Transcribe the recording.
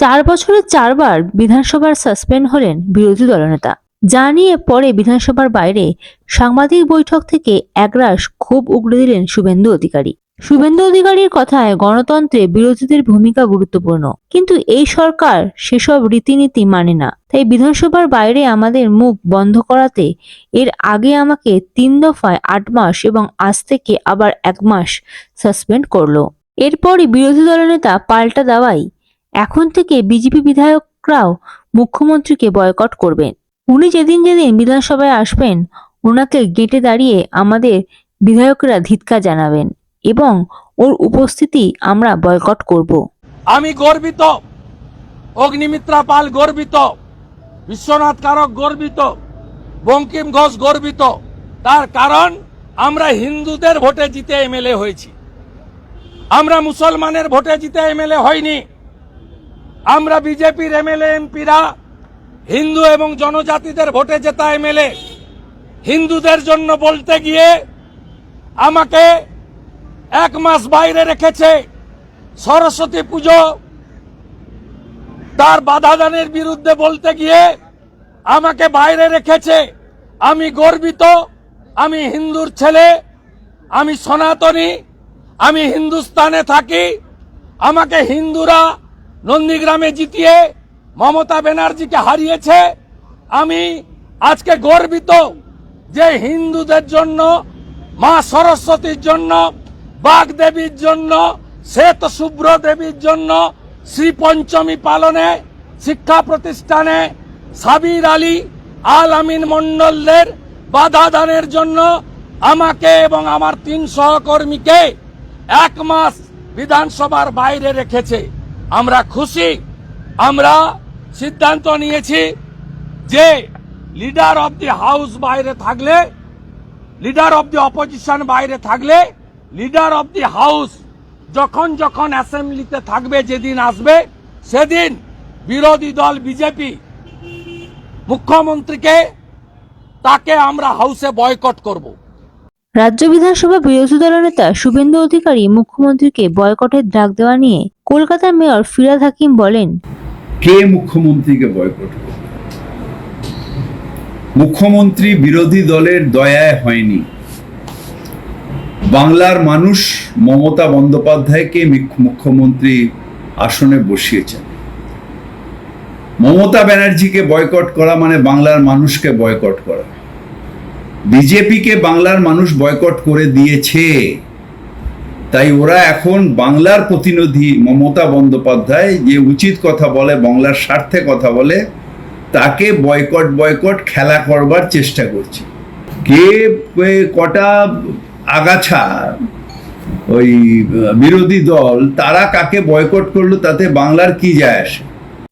চার বছরে চারবার বিধানসভার সাসপেন্ড হলেন বিরোধী দলনেতা। যা নিয়ে পরে বিধানসভার বাইরে সাংবাদিক বৈঠক থেকে একরাশ ক্ষোভ উগড়ে দিলেন শুভেন্দু অধিকারী। শুভেন্দু অধিকারীর কথায় গণতন্ত্রে বিরোধীদের ভূমিকা গুরুত্বপূর্ণ। কিন্তু এই সরকার সেসব রীতিনীতি মানে না। তাই বিধানসভার বাইরে আমাদের মুখ বন্ধ করাতে এর আগে আমাকে তিন দফায় আট মাস এবং আজ থেকে আবার এক মাস সাসপেন্ড করল। এরপরই বিরোধী দলনেতা পাল্টা দাওয়াই এখন থেকে বিজেপি বিধায়করাও মুখ্যমন্ত্রীকে বয়কট করবেন। উনি যেদিন যেদিন বিধানসভায় আসবেন, ওনাকে গেটে দাঁড়িয়ে আমাদের বিধায়করা ধিৎকার জানাবেন এবং ওর উপস্থিতি আমরা বয়কট করব। আমি গর্বিত, অগ্নিমিত্রা পাল গর্বিত, বিশ্বনাথ কারক গর্বিত, বঙ্কিম ঘোষ গর্বিত। তার কারণ, আমরা হিন্দুদের ভোটে জিতে এমএলএ হয়েছি। আমরা মুসলমানের ভোটে জিতে এমএলএ হয়নি। আমরা বিজেপির এমএলএ, এমপিরা হিন্দু এবং জনজাতিদের ভোটে জেতা এমএলএ। হিন্দুদের জন্য বলতে গিয়ে আমাকে এক মাস বাইরে রেখেছে সরস্বতী পুজো। তার বাধাদানের বিরুদ্ধে বলতে গিয়ে আমাকে বাইরে রেখেছে। আমি গর্বিত, আমি হিন্দুর ছেলে, আমি সনাতনী, আমি হিন্দুস্তানে থাকি। আমাকে হিন্দুরা নন্দীগ্রামে জিতিয়ে মমতা ব্যানার্জিকে হারিয়েছে। আমি আজকে গর্বিত যে হিন্দুদের জন্য, মা সরস্বতীর জন্য বাগদেবীর জন্য, শ্বেত শুভ্র দেবীর জন্য, শ্রী পঞ্চমী পালনে, শিক্ষা প্রতিষ্ঠানে সাবির আলী, আল আমিন মন্ডলদের বাধা দানের জন্য আমাকে এবং আমার তিন সহকর্মীকে এক মাস বিধানসভার বাইরে রেখেছে। আমরা খুশি, আমরা সিদ্ধান্ত নিয়েছি যে লিডার অব দি হাউস বাইরে থাকলে লিডার অব দি অপোজিশন বাইরে থাকলে লিডার অব দি হাউস যখন যখন অ্যাসেম্বলিতে থাকবে যেদিন আসবে, সেদিন বিরোধী দল বিজেপি মুখ্যমন্ত্রীকে তাকে আমরা হাউসে বয়কট করব। রাজ্য বিধানসভা বিরোধী দলনেতা শুভেন্দু অধিকারী মুখ্যমন্ত্রীকে বয়কটের ডাক দেওয়া নিয়ে কলকাতার মেয়র ফিরাদ হাকিম বলেন, কে মুখ্যমন্ত্রীকে বয়কট করবে? মুখ্যমন্ত্রী বিরোধী দলের দয়ায় হয়নি। বাংলার মানুষ মমতা বন্দ্যোপাধ্যায়কে মুখ্যমন্ত্রী আসনে বসিয়েছেন। মমতা ব্যানার্জিকে বয়কট করা মানে বাংলার মানুষকে বয়কট করা। বিজেপিকে বাংলার মানুষ বয়কট করে দিয়েছে। তাই ওরা এখন বাংলার প্রতিনিধি মমতা বন্দ্যোপাধ্যায় যে উচিত কথা বলে, বাংলার স্বার্থে কথা বলে, তাকে বয়কট বয়কট খেলা করবার চেষ্টা করছে। কে কটা আগাছা ওই বিরোধী দল, তারা কাকে বয়কট করল তাতে বাংলার কি যায় আসে?